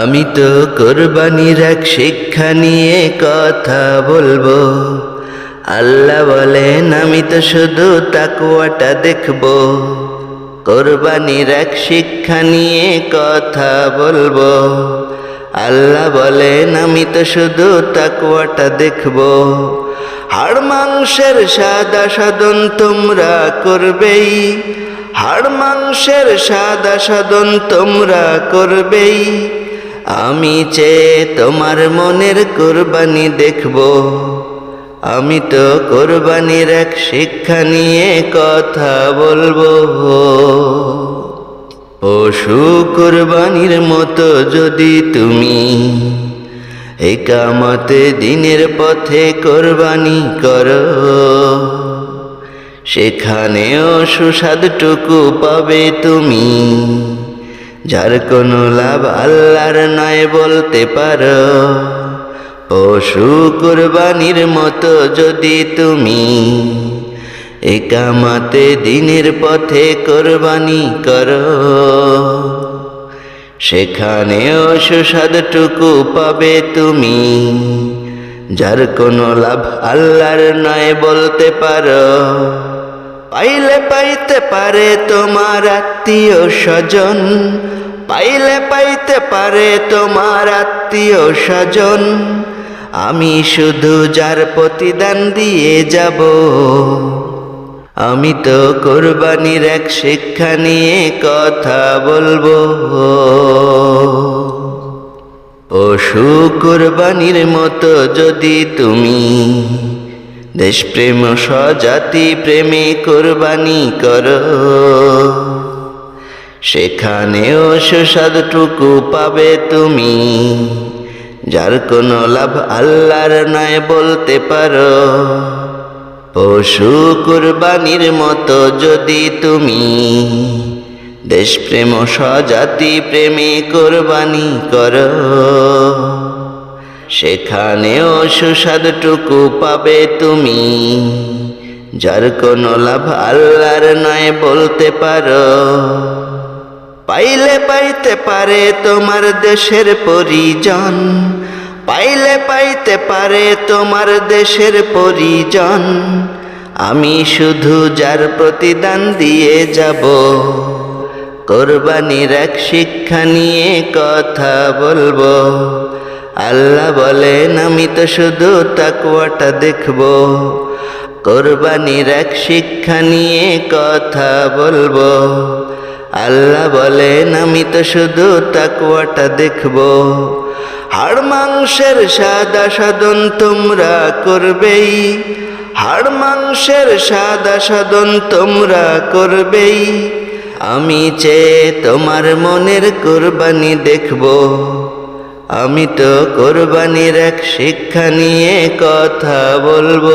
আমি তো কোরবানির এক শিক্ষা নিয়ে কথা বলব। আল্লাহ বলেন, আমি তো শুধু তাকুয়াটা দেখব। কোরবানির এক শিক্ষা নিয়ে কথা বলব। আল্লাহ বলেন, আমি তো শুধু তাকুয়াটা দেখব। হাড় মাংসের সাদা সাধন তোমরা করবেই। হাড় মাংসের সাদা সাধন তোমরা করবেই। আমি চেয়ে তোমার মনের কোরবানি দেখব, আমি তো কোরবানির এক শিক্ষা নিয়ে কথা বলব। পশু কোরবানির মতো যদি তুমি, একামতে দিনের পথে কোরবানি করো। সেখানেও সুস্বাদটুকু পাবে তুমি। যার কোনো লাভ আল্লাহর নয় বলতে পারো। পশু কোরবানির মতো যদি তুমি একামাতে দিনের পথে কোরবানি করো, সেখানেও সুস্বাদটুকু পাবে তুমি। যার কোনো লাভ আল্লাহর নয় বলতে পারো, পাইলে পাইতে পারে তোমার আত্মীয় স্বজন। পাইলে পাইতে পারে তোমার আত্মীয় স্বজন। আমি শুধু যার প্রতিদান দিয়ে যাব। আমি তো কোরবানির এক শিক্ষা নিয়ে কথা বলব। পশু কোরবানির মতো যদি তুমি দেশপ্রেম স্বজাতি প্রেমে কোরবানি করো। সেখানেও সুস্বাদটুকু পাবে তুমি। যার কোনো লাভ আল্লাহর নয় বলতে পারো। পশু কুরবানির মতো যদি তুমি দেশপ্রেম, স্বজাতি প্রেমে কোরবানি করো। সেখানেও সুস্বাদটুকু পাবে তুমি। যার কোনো লাভ আল্লাহর নয় বলতে পারো। পাইলে পাইতে পারে তোমার দেশের পরিজন। পাইলে পাইতে পারে তোমার দেশের পরিজন। আমি শুধু যার প্রতিদান দিয়ে যাব। কোরবানির এক শিক্ষা নিয়ে কথা বলব। আল্লাহ বলেন, আমি তো শুধু তাকুয়াটা দেখব। কোরবানির এক শিক্ষা নিয়ে কথা বলব। আল্লাহ বলেন, আমি তো শুধু তাকুয়াটা দেখব। হাড় মাংসের সাদা সাধন তোমরা করবেই। হাড় মাংসের সাদা সাধন তোমরা করবেই। আমি চেয়ে তোমার মনের কোরবানি দেখব, আমি তো কোরবানির এক শিক্ষা নিয়ে কথা বলব।